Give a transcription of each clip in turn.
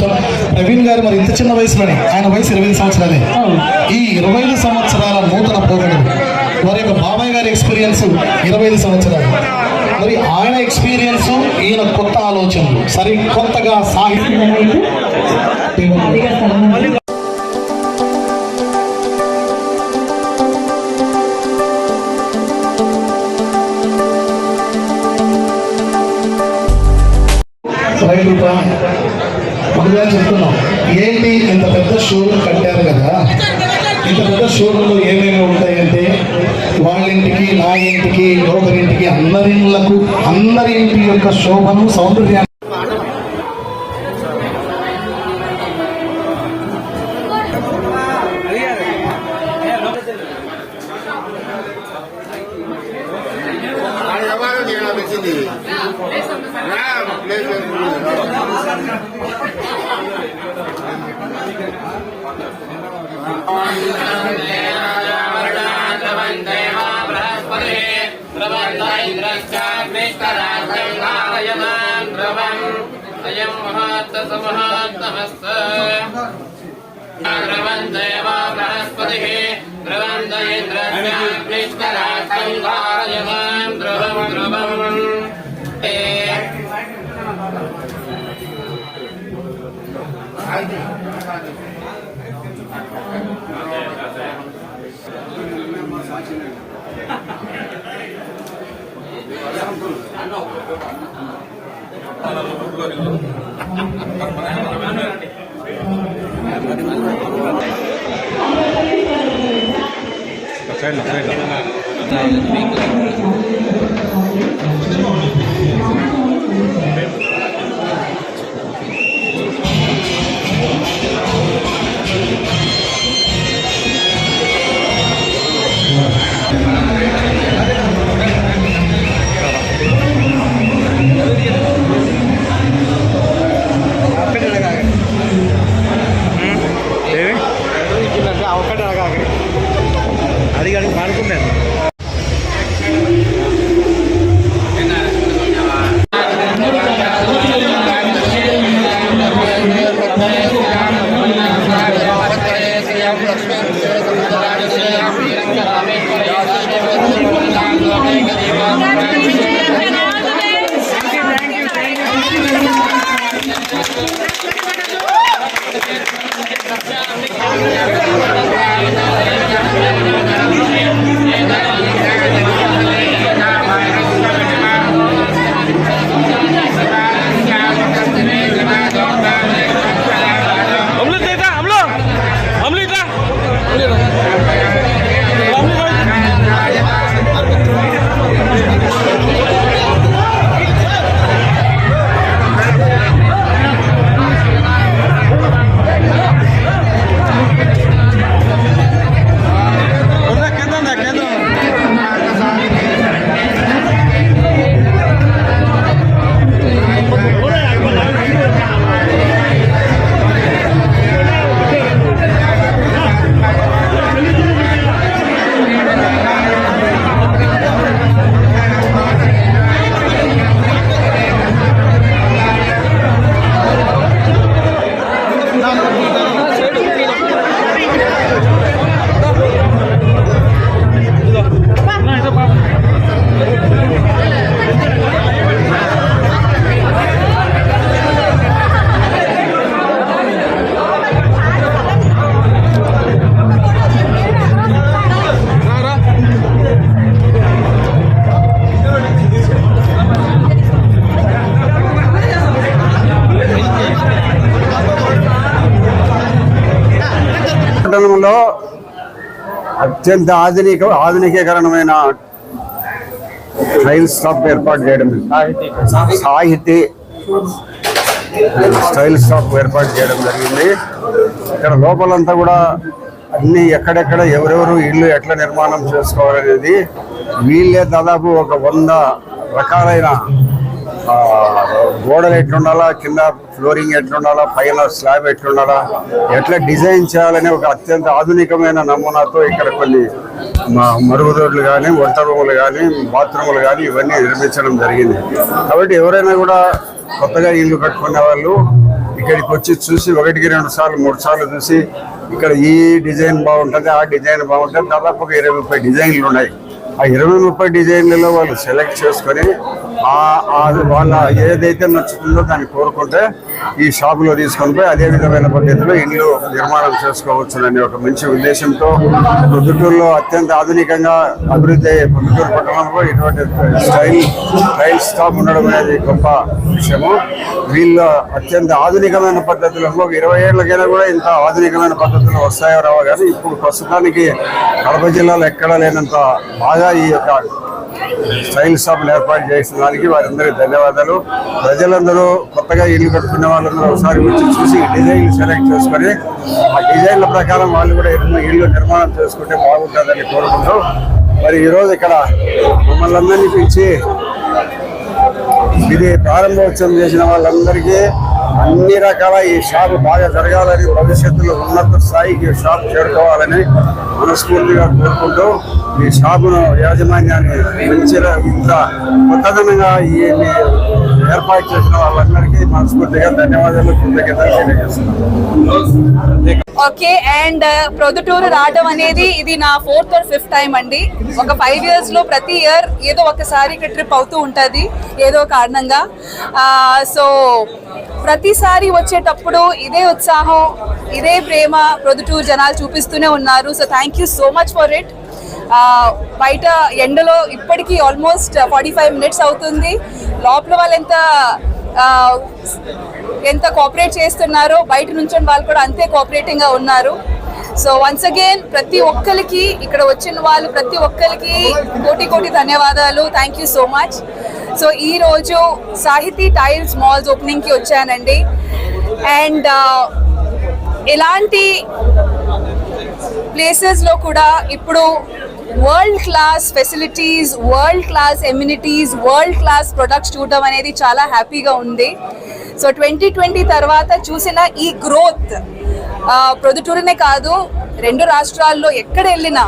ప్రవీణ్ గారు మరి ఇంత చిన్న వయసులోనే ఆయన వయసు ఇరవై సంవత్సరాలే. ఈ ఇరవై ఐదు సంవత్సరాల నూతన పోకడు వారి యొక్క బాబాయ్ గారి ఎక్స్పీరియన్స్ ఇరవై ఐదు సంవత్సరాలు. మరి ఆయన ఎక్స్పీరియన్స్ ఈయన కొత్త ఆలోచనలు సరి కొత్తగా సాహిత్యం రైతు చెప్తున్నాం. ఏంటి ఇంత పెద్ద షోరూమ్ కట్టారు కదా? ఇంత పెద్ద షోరూంలో ఏమేమి ఉంటాయంటే వాళ్ళ ఇంటికి నా ఇంటికి ఒకరింటికి అందరి అందరి ఇంటి యొక్క శోభను సౌందర్యాన్ని ద్రవందేవ బృహస్పతి ద్రవంద ఇంద్రస్యాగ్నిష్టరాజంగాయమాన్ ధ్రువం ధ్రువం ఏ అది Thank you. అత్యంత ఆధునిక ఆధునికీకరణమైన స్టైల్ స్టాప్ ఏర్పాటు చేయడం. సాహితీ స్టైల్ స్టాప్ ఏర్పాటు చేయడం జరిగింది. ఇక్కడ లోపలంతా కూడా అన్ని ఎక్కడెక్కడ ఎవరెవరు ఇల్లు ఎట్లా నిర్మాణం చేసుకోవాలనేది వీళ్ళే దాదాపు ఒక వంద రకాలైన గోడలు ఎట్లుండాలా కింద ఫ్లోరింగ్ ఎట్లుండాలా పైన స్లాబ్ ఎట్లుండాలా ఎట్లా డిజైన్ చేయాలనే ఒక అత్యంత ఆధునికమైన నమూనాతో ఇక్కడ కొన్ని మరుగుదొడ్లు కానీ వంట రూములు కానీ బాత్రూములు కానీ ఇవన్నీ నిర్మించడం జరిగింది. కాబట్టి ఎవరైనా కూడా కొత్తగా ఇల్లు కట్టుకునే వాళ్ళు ఇక్కడికి వచ్చి చూసి ఒకటికి రెండు సార్లు మూడు సార్లు చూసి ఇక్కడ ఈ డిజైన్ బాగుంటుంది ఆ డిజైన్ బాగుంటుంది దాదాపు ఒక ఇరవై ముప్పై డిజైన్లు ఉన్నాయి. ఆ ఇరవై ముప్పై డిజైన్లలో వాళ్ళు సెలెక్ట్ చేసుకొని వాళ్ళ ఏదైతే నచ్చుతుందో దాన్ని కోరుకుంటే ఈ షాపులో తీసుకొని పోయి అదే విధమైన పద్ధతిలో ఇల్లు నిర్మాణం చేసుకోవచ్చునని ఒక మంచి ఉద్దేశంతో పొద్దుటూరులో అత్యంత ఆధునికంగా అభివృద్ధి అయ్యే పొద్దుటూరు పట్టణంలో ఇటువంటి స్టైల్ టైల్ స్టాప్ ఉండడం అనేది గొప్ప విషయము. వీళ్ళు అత్యంత ఆధునికమైన పద్ధతులు ఇరవై ఏళ్ళకైనా కూడా ఇంత ఆధునికమైన పద్ధతులు వస్తాయో రావో కానీ ఇప్పుడు ప్రస్తుతానికి కడప జిల్లాలో ఎక్కడా లేనంత బాగా ఈ యొక్క స్టైల్ షాపులు ఏర్పాటు చేసిన దానికి వారందరికీ ధన్యవాదాలు. ప్రజలందరూ కొత్తగా ఇల్లు కట్టుకున్న వాళ్ళందరూ ఒకసారి వచ్చి చూసి డిజైన్లు సెలెక్ట్ చేసుకొని ఆ డిజైన్ల ప్రకారం వాళ్ళు కూడా ఇల్లు ఇల్లు నిర్మాణం చేసుకుంటే బాగుంటుందని కోరుకుంటూ మరి ఈరోజు ఇక్కడ మమ్మల్ని అందరినీ పిలిచి ఇది ప్రారంభోత్సవం చేసిన వాళ్ళందరికీ అన్ని రకాల ఈ షాప్ బాగా జరగాలని భవిష్యత్తులో ఉన్నత స్థాయికి షాప్ చేరుకోవాలని మనస్ఫూర్తిగా కోరుకుంటూ ఈ షాపును యాజమాన్యాన్ని పెంచేలా ఇంత కొత్తదనంగా ఈ ఏర్పాటు చేసిన వాళ్ళందరికీ మనస్ఫూర్తిగా ధన్యవాదాలు కృతజ్ఞతలు తెలియజేస్తున్నాను. ఓకే అండ్ uh, ప్రొద్దుటూరు రావడం అనేది ఇది నా ఫోర్త్ ఆర్ ఫిఫ్త్ టైం అండి. ఒక ఫైవ్ ఇయర్స్లో ప్రతి ఇయర్ ఏదో ఒకసారి ఇక్కడ ట్రిప్ అవుతూ ఉంటుంది ఏదో కారణంగా. సో ప్రతిసారి వచ్చేటప్పుడు ఇదే ఉత్సాహం ఇదే ప్రేమ ప్రొద్దుటూరు జనాలు చూపిస్తూనే ఉన్నారు. So thank thank you so much for it. బయట ఎండలో ఇప్పటికీ ఆల్మోస్ట్ ఫార్టీ ఫైవ్ మినిట్స్ అవుతుంది. లోపల వాళ్ళు ఎంత ఎంత కోఆపరేట్ చేస్తున్నారో బయట నుంచి వాళ్ళు కూడా అంతే కోఆపరేటింగ్గా ఉన్నారు. సో వన్స్ అగైన్ ప్రతి ఒక్కరికి ఇక్కడ వచ్చిన వాళ్ళు ప్రతి ఒక్కరికి కోటి కోటి ధన్యవాదాలు. Thank you so much so ఈ రోజు సాహితీ టైల్స్ మాల్స్ ఓపెనింగ్కి వచ్చానండి అండ్ ఎలాంటి ప్లేసెస్లో కూడా ఇప్పుడు world class facilities world class amenities world class products చూడడం అనేది చాలా హ్యాపీగా ఉంది. సో ట్వంటీ ట్వంటీ తర్వాత చూసిన ఈ గ్రోత్ ప్రొద్దుటూరునే కాదు రెండు రాష్ట్రాల్లో ఎక్కడ వెళ్ళినా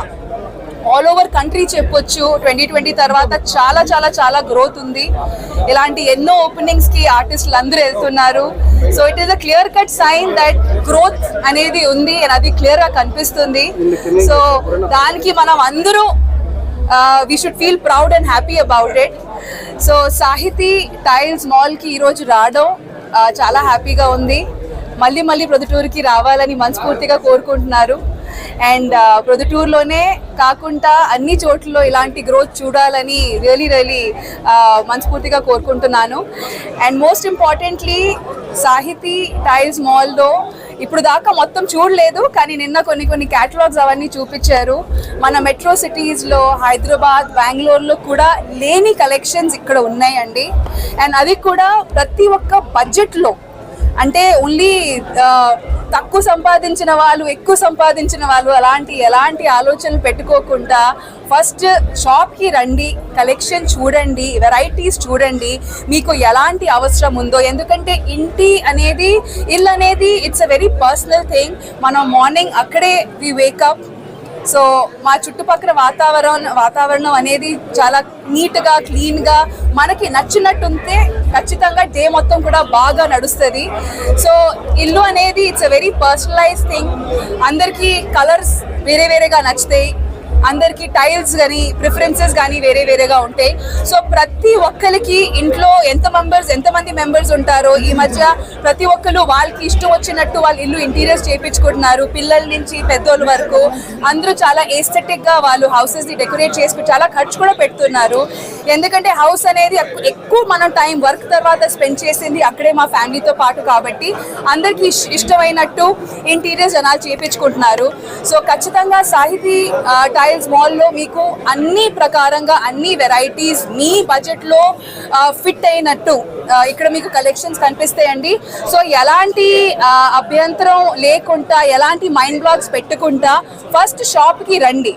ఆల్ ఓవర్ కంట్రీ చెప్పొచ్చు. ట్వంటీ ట్వంటీ తర్వాత చాలా చాలా చాలా గ్రోత్ ఉంది. ఇలాంటి ఎన్నో ఓపెనింగ్స్కి ఆర్టిస్టులు అందరూ వెళ్తున్నారు. So it is a clear cut sign that growth అనేది ఉంది అండ్ అది క్లియర్గా కనిపిస్తుంది. సో దానికి మనం అందరూ we should feel proud and happy about it so Sahithi tiles మాల్కి ఈరోజు రావడం చాలా హ్యాపీగా ఉంది. మళ్ళీ మళ్ళీ ప్రొద్దుటూరుకి రావాలని మనస్ఫూర్తిగా కోరుకుంటున్నారు. అండ్ ప్రొద్దుటూరులోనే కాకుండా అన్ని చోట్లలో ఇలాంటి గ్రోత్ చూడాలని రియలీ రియలీ మనస్ఫూర్తిగా కోరుకుంటున్నాను. And most importantly Sahithi tiles మాల్లో ఇప్పుడు దాకా మొత్తం చూడలేదు కానీ నిన్న కొన్ని కొన్ని క్యాటలాగ్స్ అవన్నీ చూపించారు. మన మెట్రో సిటీస్లో హైదరాబాద్ బెంగళూరులో కూడా లేని కలెక్షన్స్ ఇక్కడ ఉన్నాయండి. అండ్ అది కూడా ప్రతి ఒక్క బడ్జెట్లో అంటే ఓన్లీ తక్కువ సంపాదించిన వాళ్ళు ఎక్కువ సంపాదించిన వాళ్ళు అలాంటి ఎలాంటి ఆలోచనలు పెట్టుకోకుండా ఫస్ట్ షాప్కి రండి కలెక్షన్ చూడండి వెరైటీస్ చూడండి మీకు ఎలాంటి అవసరం ఉందో. ఎందుకంటే ఇంటి అనేది ఇల్లు అనేది it's a very personal thing మనం మార్నింగ్ అక్కడే వి వేకప్ సో మా చుట్టుపక్కల వాతావరణం వాతావరణం అనేది చాలా నీట్గా క్లీన్గా మనకి నచ్చినట్టు ఉంటే ఖచ్చితంగా డే మొత్తం కూడా బాగా నడుస్తుంది. సో ఇల్లు అనేది it's a very personalise thing అందరికీ కలర్స్ వేరే వేరేగా నచ్చుతాయి. అందరికీ టైల్స్ కానీ ప్రిఫరెన్సెస్ కానీ వేరే వేరేగా ఉంటాయి. సో ప్రతి ఒక్కరికి ఇంట్లో ఎంత మెంబర్స్ ఎంతమంది మెంబర్స్ ఉంటారో ఈ మధ్య ప్రతి ఒక్కరు వాళ్ళకి ఇష్టం వచ్చినట్టు వాళ్ళ ఇల్లు ఇంటీరియర్స్ చేయించుకుంటున్నారు పిల్లల నుంచి పెద్దోళ్ళ వరకు అందరూ చాలా ఏస్థెటిక్గా వాళ్ళు హౌసెస్ని డెకరేట్ చేసుకుని చాలా ఖర్చు కూడా పెడుతున్నారు. ఎందుకంటే హౌస్ అనేది ఎక్కువ మనం టైం వర్క్ తర్వాత స్పెండ్ చేసింది అక్కడే మా ఫ్యామిలీతో పాటు కాబట్టి అందరికీ ఇష్టమైనట్టు ఇంటీరియర్స్ జనాలు చేయించుకుంటున్నారు సో ఖచ్చితంగా సాహితీ ఆ, టైల్స్ మాల్లో మీకు అన్ని ప్రకారంగా అన్ని వెరైటీస్ మీ బడ్జెట్లో ఫిట్ అయినట్టు ఇక్కడ మీకు కలెక్షన్స్ కనిపిస్తాయండి. సో ఎలాంటి అభ్యంతరం లేకుండా ఎలాంటి మైండ్ బ్లాక్స్ పెట్టుకుంటా ఫస్ట్ షాప్కి రండి.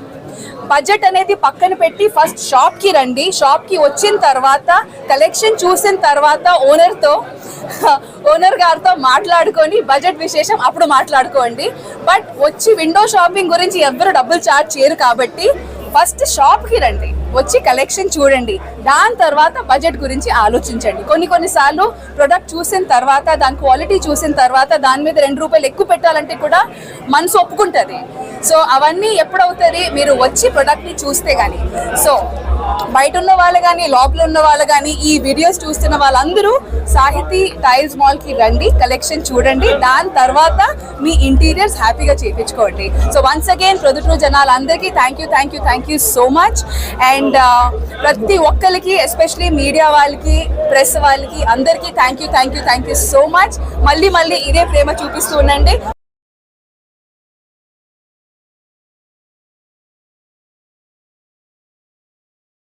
బడ్జెట్ అనేది పక్కన పెట్టి ఫస్ట్ షాప్కి రండి. షాప్కి వచ్చిన తర్వాత కలెక్షన్ చూసిన తర్వాత ఓనర్తో ఓనర్ గారితో మాట్లాడుకొని బడ్జెట్ విశేషం అప్పుడు మాట్లాడుకోండి. బట్ వచ్చి విండో షాపింగ్ గురించి ఎవరు డబ్బులు చార్జ్ చేయరు కాబట్టి ఫస్ట్ షాప్కి రండి వచ్చి కలెక్షన్ చూడండి దాని తర్వాత బడ్జెట్ గురించి ఆలోచించండి. కొన్ని కొన్నిసార్లు ప్రొడక్ట్ చూసిన తర్వాత దాని క్వాలిటీ చూసిన తర్వాత దాని మీద రెండు రూపాయలు ఎక్కువ పెట్టాలంటే కూడా మనసు ఒప్పుకుంటుంది. సో అవన్నీ ఎప్పుడవుతుంది? మీరు వచ్చి ప్రొడక్ట్ని చూస్తే కానీ సో బయట ఉన్న వాళ్ళు కానీ లోపల ఉన్న వాళ్ళు కానీ ఈ వీడియోస్ చూస్తున్న వాళ్ళందరూ సాహితీ టైల్స్ మాల్కి రండి కలెక్షన్ చూడండి. దాని తర్వాత మీ ఇంటీరియర్స్ హ్యాపీగా చేయించుకోండి సో వన్స్ అగైన్ ప్రొద్దుటూరు జనాలందరికీ thank you thank you thank you so much and ప్రతి ఒక్కరికి ఎస్పెషలీ మీడియా వాళ్ళకి ప్రెస్ వాళ్ళకి అందరికీ thank you thank you thank you so much మళ్ళీ మళ్ళీ ఇదే ప్రేమ చూపిస్తూ ఉండండి.